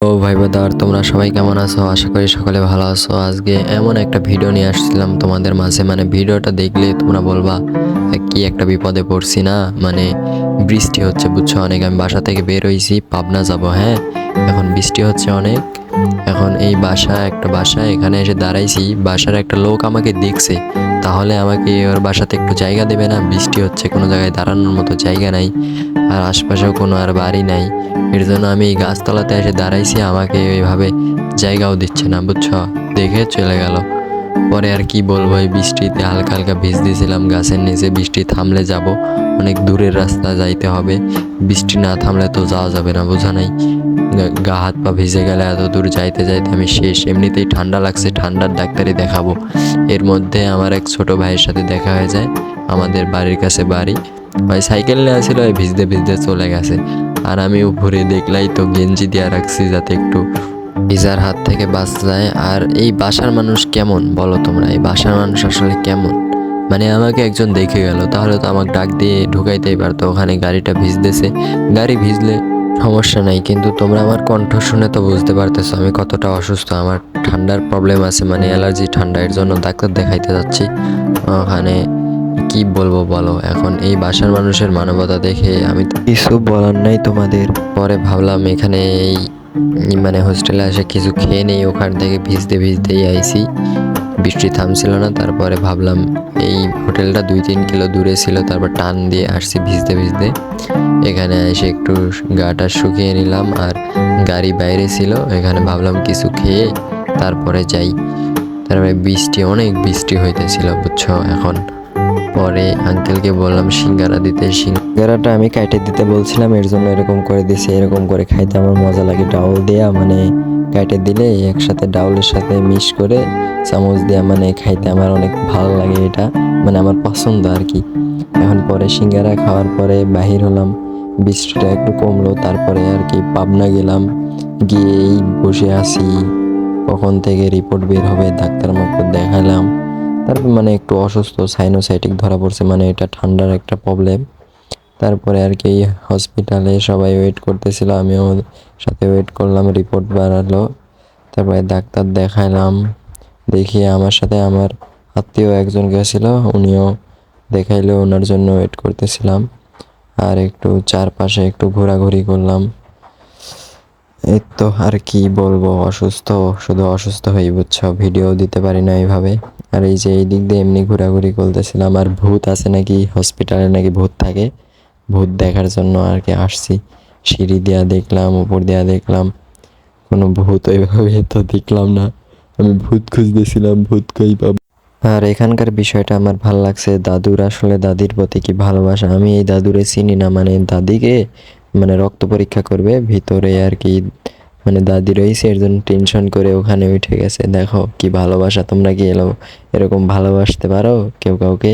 ও ভাই বাদার তোমরা সবাই কেমন আছো? আশা করি সকলে ভালো আছো। আজকে এমন একটা ভিডিও নিয়ে আসছিলাম তোমাদের মাঝে। মানে ভিডিওটা দেখলে তোমরা বলবা কি একটা বিপদে পড়ছি না? মানে বৃষ্টি হচ্ছে, বুঝছ? অনেক আমি বাসা থেকে বের হয়েছি পাবনা যাব হ্যাঁ? এখন বৃষ্টি হচ্ছে অনেক। এখন এই বাসা একটা বাসা, এখানে এসে দাঁড়াইছি। বাসার একটা লোক আমাকে দেখছে। তাহলে আমাকে ওর বাসাতে একটু জায়গা দেবে না? বৃষ্টি হচ্ছে, কোনো জায়গায় দাঁড়ানোর মতো জায়গা নাই। আর আশপাশেও কোনো আর বাড়ি নাই। এর জন্য আমি এই গাছতলাতে এসে দাঁড়াইছি। আমাকে এইভাবে জায়গাও দিচ্ছে না, বুঝছ? দেখে চলে গেল। পরে আর কি বলব, এই বৃষ্টিতে হালকা হালকা ভিজ দিয়েছিলাম গাছের নিচে। বৃষ্টি থামলে যাব। অনেক দূরের রাস্তা যাইতে হবে। বৃষ্টি না থামলে তো যাওয়া যাবে না, বোঝা নাই। গা- হাত পা ভিজে গেলে এত দূর যাইতে যাইতে আমি শেষ। এমনিতেই ঠান্ডা লাগছে, ঠান্ডার ডাক্তারি দেখাবো। এর মধ্যে আমার এক ছোট ভাইয়ের সাথে দেখা হয়ে যায়, আমাদের বাড়ির কাছে বাড়ি। ভাই সাইকেল নেওয়া ছিল ওই ভিজতে ভিজতে চলে গেছে। আর আমি উপরে দেখলাই তো গেঞ্জি দিয়ে রাখছি যাতে একটু ভিজার হাত থেকে বাঁচা যায়। আর এই বাসার মানুষ কেমন বলো তোমরা? এই বাসার মানুষ আসলে কেমন? মানে আমাকে একজন দেখে গেল, তাহলে তো আমাকে ডাক দিয়ে ঢুকাইতেই পারতো। ওখানে গাড়িটা ভিজতেছে। গাড়ি ভিজলে সমস্যা নাই, কিন্তু তোমরা আমার কণ্ঠ শুনে তো বুঝতে পারতেছো আমি কতটা অসুস্থ। আমার ঠান্ডার প্রবলেম আছে মানে অ্যালার্জি ঠান্ডা, এর জন্য ডাক্তার দেখাইতে যাচ্ছি। ওখানে কি বলব বলো, এখন এই বাসার মানুষের মানবতা দেখে আমি কিছু বলার নাই তোমাদের। পরে ভাবলাম এখানে এই মানে হোস্টেলে এসে কিছু খেয়ে নেই, ওখান থেকে ভিজতে ভিজতেই আইছি। বৃষ্টি থামছিল না, তারপরে ভাবলাম এই হোটেলটা দুই তিন কিলো দূরে ছিল, তারপর টান দিয়ে আসছি ভিজতে ভিজতে। এখানে এসে একটু গাটা শুকিয়ে নিলাম আর গাড়ি বাইরে ছিল, এখানে ভাবলাম কিছু খেয়ে তারপরে যাই। তারপরে বৃষ্টি, অনেক বৃষ্টি হইতেছিল, বুঝছ? এখন পরে আঙ্কেলকে বললাম, সিঙ্গারা দিতে, সিঙ্গারাটা আমি কাটে দিতে বলছিলাম, এর জন্য এরকম করে দিছে, এরকম করে খাইতে আমার মজা লাগে। ডাউল দেয়া মানে কাটে দিলে একসাথে ডাউলের সাথে মিশ করে চামচ দিয়ে মানে খাইতে আমার অনেক ভালো লাগে এটা মানে আমার পছন্দ আর কি। এখন পরে সিঙ্গারা খাওয়ার পরে বাহির হলাম, বৃষ্টিটা একটু কমলো, তারপরে আর কি পাবনা গেলাম, গিয়ে এই বসে আছি, কখন থেকে রিপোর্ট বের হবে ডাক্তার মাকে দেখালাম। তারপর মানে একটু অসুস্থ সাইনোসাইটিক ধরা পড়ছে মানে এটা ঠান্ডার একটা প্রবলেম তারপরে আর কি হসপিটালে সবাই ওয়েট করতেছিল, আমিও সাথে ওয়েট করলাম রিপোর্ট বাড়ালো, তারপরে ডাক্তার দেখাইলাম, দেখিয়ে আমার সাথে আমার আত্মীয় একজন গেছিল, উনিও দেখাইলো, ওনার জন্য ওয়েট করতেছিলাম। আর একটু চারপাশে একটু ঘোরাঘুরি করলাম। এই তো আর কি বলব, অসুস্থ, শুধু অসুস্থ হয়ে বুঝছ ভিডিও দিতে পারি না এইভাবে। আর এই যে এই দিক দিয়ে এমনি ঘোরাঘুরি করতেছিলাম, আর ভূত আছে নাকি হসপিটালে নাকি ভূত থাকে, ভূত দেখার জন্য আর কি আসছি। সিঁড়ি দেওয়া দেখলাম, উপর দেওয়া দেখলাম। কোনো ভূত ওইভাবে তো দেখলাম না। আমি ভূত খুঁজতেছিলাম, ভূত কই পাবো? আর এখানকার বিষয়টা আমার ভালো লাগছে। দাদুর আসলে দাদির প্রতি কি ভালোবাসা? আমি এই দাদুরে চিনি না মানে দাদিকে মানে রক্ত পরীক্ষা করবে, ভিতরে আর কি মানে দাদি রয়েছে এর জন্য টেনশন করে ওখানে উঠে গেছে। দেখো কি ভালোবাসা, তোমরা কি এলো এরকম ভালোবাসতে পারো কেউ কাউকে?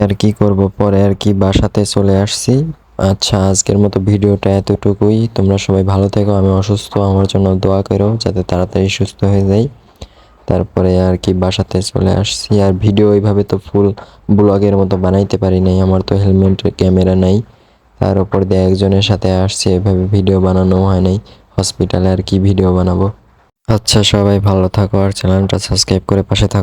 আর কি করব পরে, আর কি বাসাতে চলে আসছি। আচ্ছা আজকের মতো ভিডিওটা এতটুকুই। তোমরা সবাই ভালো থেকো, আমি অসুস্থ, আমার জন্য দোয়া করো, যাতে তাড়াতাড়ি সুস্থ হয়ে যাই। তারপরে আর কি বাসাতে চলে আসছি। আর ভিডিও ওইভাবে তো ফুল ব্লগের মতো বানাইতে পারি নাই, আমার তো হেলমেটের ক্যামেরা নাই। তার উপর দিয়ে একজনের সাথে আসছি, এভাবে ভিডিও বানানো হয় নাই। হসপিটালে আর কি ভিডিও বানাবো। আচ্ছা সবাই ভালো থাকো, আর চ্যানেলটা সাবস্ক্রাইব করে পাশে থাকো।